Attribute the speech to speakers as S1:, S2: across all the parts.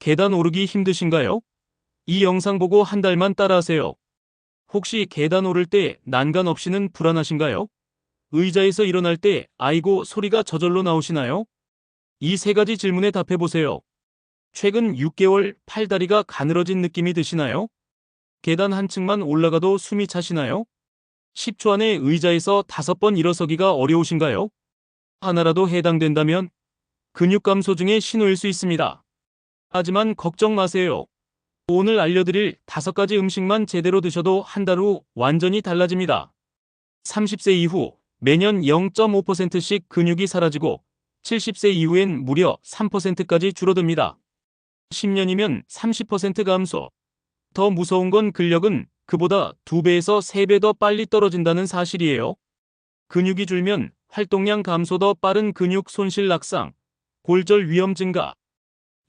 S1: 계단 오르기 힘드신가요? 이 영상 보고 한 달만 따라하세요. 혹시 계단 오를 때 난간 없이는 불안하신가요? 의자에서 일어날 때 아이고 소리가 저절로 나오시나요? 이 세 가지 질문에 답해 보세요. 최근 6개월 팔다리가 가늘어진 느낌이 드시나요? 계단 한 층만 올라가도 숨이 차시나요? 10초 안에 의자에서 다섯 번 일어서기가 어려우신가요? 하나라도 해당된다면 근육 감소 중의 신호일 수 있습니다. 하지만 걱정 마세요. 오늘 알려드릴 다섯 가지 음식만 제대로 드셔도 한 달 후 완전히 달라집니다. 30세 이후 매년 0.5%씩 근육이 사라지고 70세 이후엔 무려 3%까지 줄어듭니다. 10년이면 30% 감소. 더 무서운 건 근력은 그보다 2배에서 3배 더 빨리 떨어진다는 사실이에요. 근육이 줄면 활동량 감소 더 빠른 근육 손실 낙상, 골절 위험 증가.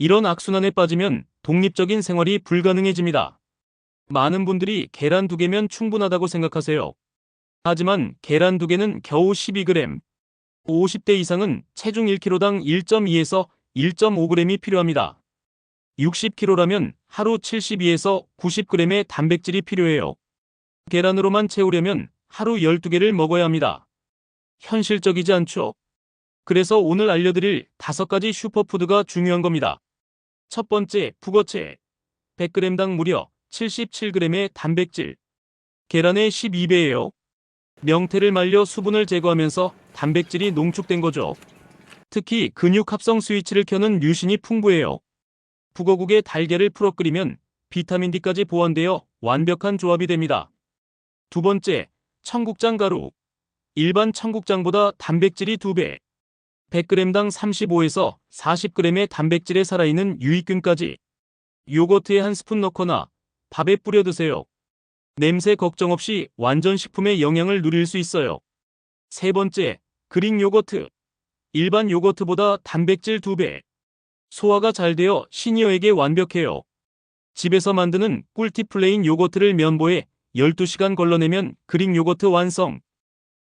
S1: 이런 악순환에 빠지면 독립적인 생활이 불가능해집니다. 많은 분들이 계란 두 개면 충분하다고 생각하세요. 하지만 계란 두 개는 겨우 12g. 50대 이상은 체중 1kg당 1.2에서 1.5g이 필요합니다. 60kg라면 하루 72에서 90g의 단백질이 필요해요. 계란으로만 채우려면 하루 12개를 먹어야 합니다. 현실적이지 않죠? 그래서 오늘 알려드릴 다섯 가지 슈퍼푸드가 중요한 겁니다. 첫 번째, 북어채. 100g당 무려 77g의 단백질. 계란의 12배예요. 명태를 말려 수분을 제거하면서 단백질이 농축된 거죠. 특히 근육 합성 스위치를 켜는 류신이 풍부해요. 북어국에 달걀을 풀어 끓이면 비타민 D까지 보완되어 완벽한 조합이 됩니다. 두 번째, 청국장 가루. 일반 청국장보다 단백질이 2배. 100g당 35에서 40g의 단백질에 살아있는 유익균까지. 요거트에 한 스푼 넣거나 밥에 뿌려 드세요. 냄새 걱정 없이 완전 식품의 영양을 누릴 수 있어요. 세 번째, 그릭 요거트. 일반 요거트보다 단백질 2배. 소화가 잘 되어 시니어에게 완벽해요. 집에서 만드는 꿀팁 플레인 요거트를 면보에 12시간 걸러내면 그릭 요거트 완성.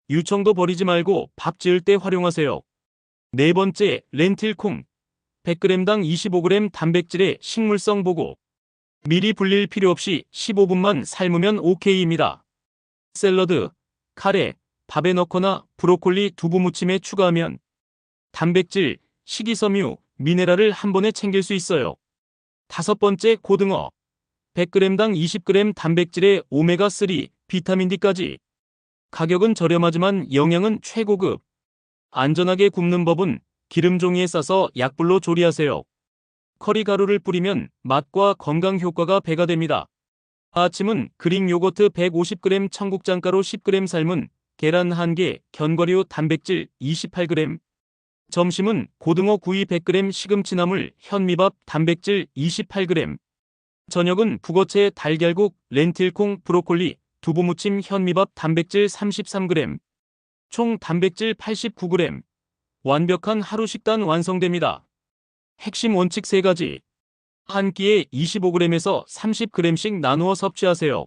S1: 유청도 버리지 말고 밥 지을 때 활용하세요. 네 번째, 렌틸콩. 100g당 25g 단백질의 식물성 보고. 미리 불릴 필요 없이 15분만 삶으면 OK입니다. 샐러드, 카레, 밥에 넣거나 브로콜리 두부 무침에 추가하면 단백질, 식이섬유, 미네랄을 한 번에 챙길 수 있어요. 다섯 번째 고등어. 100g당 20g 단백질에 오메가3, 비타민 D까지. 가격은 저렴하지만 영양은 최고급. 안전하게 굽는 법은 기름 종이에 싸서 약불로 조리하세요. 커리 가루를 뿌리면 맛과 건강 효과가 배가 됩니다. 아침은 그릭 요거트 150g 청국장가루 10g 삶은 계란 1개, 견과류 단백질 28g. 점심은 고등어 구이 100g 시금치나물 현미밥 단백질 28g. 저녁은 북어채 달걀국, 렌틸콩, 브로콜리, 두부무침 현미밥 단백질 33g. 총 단백질 89g. 완벽한 하루 식단 완성됩니다. 핵심 원칙 3가지. 한 끼에 25g에서 30g씩 나누어 섭취하세요.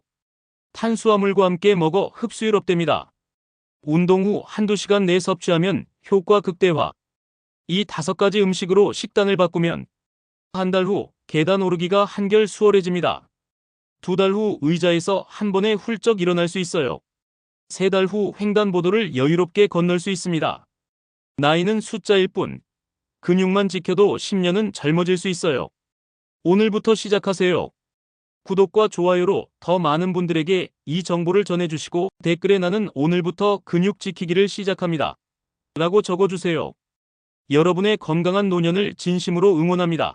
S1: 탄수화물과 함께 먹어 흡수율 업됩니다. 운동 후 한두 시간 내 섭취하면 효과 극대화. 이 다섯 가지 음식으로 식단을 바꾸면 한 달 후 계단 오르기가 한결 수월해집니다. 두 달 후 의자에서 한 번에 훌쩍 일어날 수 있어요. 세 달 후 횡단보도를 여유롭게 건널 수 있습니다. 나이는 숫자일 뿐. 근육만 지켜도 10년은 젊어질 수 있어요. 오늘부터 시작하세요. 구독과 좋아요로 더 많은 분들에게 이 정보를 전해주시고 댓글에 나는 오늘부터 근육 지키기를 시작합니다. 라고 적어주세요. 여러분의 건강한 노년을 진심으로 응원합니다.